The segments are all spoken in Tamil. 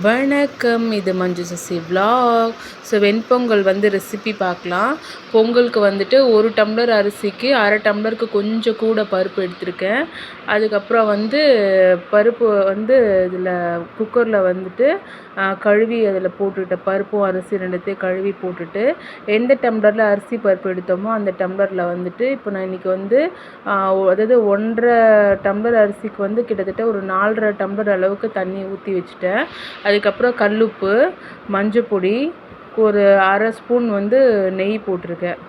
வணக்கம் இது மஞ்சு சசி விலாக் ஸோ வெண்பொங்கல் வந்து ரெசிபி பார்க்கலாம். பொங்கலுக்கு வந்துட்டு ஒரு டம்ளர் அரிசிக்கு அரை டம்ளருக்கு கொஞ்சம் கூட பருப்பு எடுத்திருக்கேன். அதுக்கப்புறம் வந்து பருப்பு வந்து இதில் குக்கரில் வந்துட்டு கழுவி அதில் போட்டுக்கிட்டேன் பருப்பும் அரிசி ரெண்டுத்தையும் கழுவி போட்டுட்டு எந்த டம்ளரில் அரிசி பருப்பு எடுத்தோமோ அந்த டம்ளரில் வந்துட்டு இப்போ நான் இன்றைக்கி வந்து அதாவது ஒன்றரை டம்ளர் அரிசிக்கு வந்து கிட்டத்தட்ட ஒரு நாலரை டம்ளர் அளவுக்கு தண்ணி ஊற்றி வச்சுட்டேன். அதுக்கப்புறம் கல்லுப்பு மஞ்சள் பொடி ஒரு அரை ஸ்பூன் வந்து நெய் போட்டிருக்கேன்.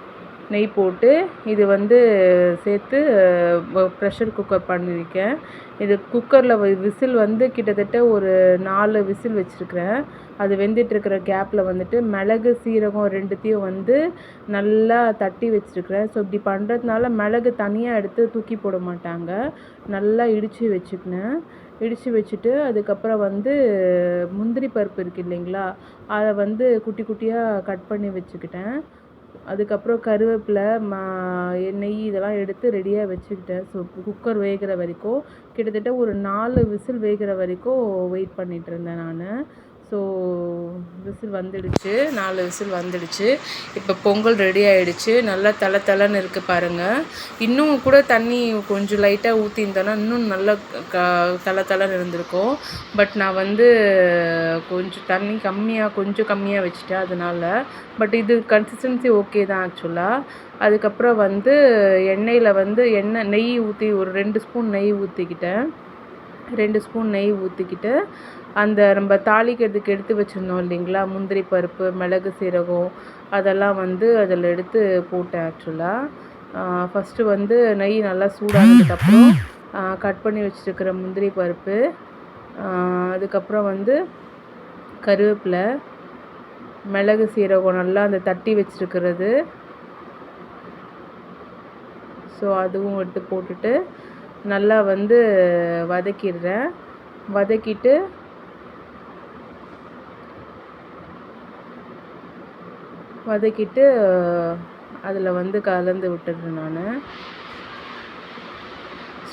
நெய் போட்டு இது வந்து சேர்த்து ப்ரெஷர் குக்கர் பண்ணியிருக்கேன். இது குக்கரில் விசில் வந்து கிட்டத்தட்ட ஒரு நாலு விசில் வச்சுருக்கிறேன். அது வெந்துட்டுருக்கிற கேப்பில் வந்துட்டு மிளகு சீரகம் ரெண்டுத்தையும் வந்து நல்லா தட்டி வச்சுருக்கிறேன். ஸோ இப்படி பண்ணுறதுனால மிளகு தனியாக எடுத்து தூக்கி போட மாட்டாங்க. நல்லா இடித்து வச்சுக்கினேன். இடித்து வச்சுட்டு அதுக்கப்புறம் வந்து முந்திரி பருப்பு இருக்குது இல்லைங்களா அதை வந்து குட்டி குட்டியாக கட் பண்ணி வச்சுக்கிட்டேன். அதுக்கப்புறம் கருவேப்பிலை மா நெய் இதெல்லாம் எடுத்து ரெடியாக வச்சுக்கிட்டேன். ஸோ குக்கர் வேகிற வரைக்கும் கிட்டத்தட்ட ஒரு நாலு விசில் வேகிற வரைக்கும் வெயிட் பண்ணிகிட்ருந்தேன் இருந்தேன் நான். ஸோ விசில் வந்துடுச்சு நாலு விசில் வந்துடுச்சு. இப்போ பொங்கல் ரெடி ஆகிடுச்சு நல்லா தலை தலைன்னு இருக்குது பாருங்கள் இன்னும் கூட தண்ணி கொஞ்சம் லைட்டாக ஊற்றிருந்தோன்னா இன்னும் நல்லா க தலை தலைன்னு இருந்திருக்கும். பட் நான் வந்து கொஞ்சம் தண்ணி கம்மியாக கொஞ்சம் கம்மியாக வச்சுட்டேன் அதனால. பட் இது கன்சிஸ்டன்சி ஓகே தான் ஆக்சுவலாக அதுக்கப்புறம் வந்து எண்ணெயில் வந்து எண்ணெய் நெய் ஊற்றி ஒரு ரெண்டு ஸ்பூன் நெய் ஊற்றிக்கிட்டேன் ரெண்டு ஸ்பூன் நெய் ஊற்றிக்கிட்டு அந்த நம்ம தாளிக்கிறதுக்கு எடுத்து வச்சுருந்தோம் இல்லைங்களா? முந்திரி பருப்பு மிளகு சீரகம் அதெல்லாம் வந்து அதில் எடுத்து போட்டேன் ஆக்சுவலாக ஃபஸ்ட்டு வந்து நெய் நல்லா சூடானதுக்கப்புறம் கட் பண்ணி வச்சுருக்கிற முந்திரி பருப்பு அதுக்கப்புறம் வந்து கருவேப்பிலை மிளகு சீரகம் நல்லா அந்த தட்டி வச்சுருக்கிறது. ஸோ அதுவும் எடுத்து போட்டுட்டு நல்லா வந்து வதக்கிடுறேன். வதக்கிட்டு வதக்கிட்டு அதில் வந்து கலந்து விட்டுடுறேன் நான்.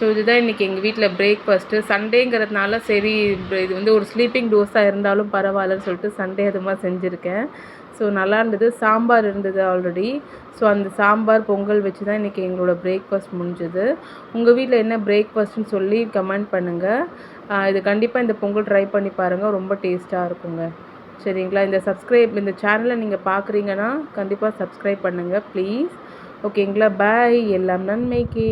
ஸோ இதுதான் இன்றைக்கி எங்கள் வீட்டில் பிரேக்ஃபாஸ்ட்டு சண்டேங்கிறதுனால சரி இது வந்து ஒரு ஸ்லீப்பிங் டோஸாக இருந்தாலும் பரவாயில்லன்னு சொல்லிட்டு சண்டே அதுமாக செஞ்சுருக்கேன். ஸோ நல்லா இருந்தது. சாம்பார் இருந்தது ஆல்ரெடி ஸோ அந்த சாம்பார் பொங்கல் வச்சு தான் இன்றைக்கி எங்களோட பிரேக்ஃபாஸ்ட் முடிஞ்சது. உங்கள் வீட்டில் என்ன பிரேக்ஃபாஸ்ட்னு சொல்லி கமெண்ட் பண்ணுங்கள் இது கண்டிப்பாக இந்த பொங்கல் ட்ரை பண்ணி பாருங்கள் ரொம்ப டேஸ்ட்டாக இருக்குங்க. சரிங்களா? இந்த சப்ஸ்கிரைப் இந்த சேனலை நீங்கள் பார்க்குறீங்கன்னா கண்டிப்பாக சப்ஸ்கிரைப் பண்ணுங்கள் ப்ளீஸ் ஓகேங்களா பாய் எல்லாம் நன்மைக்கு.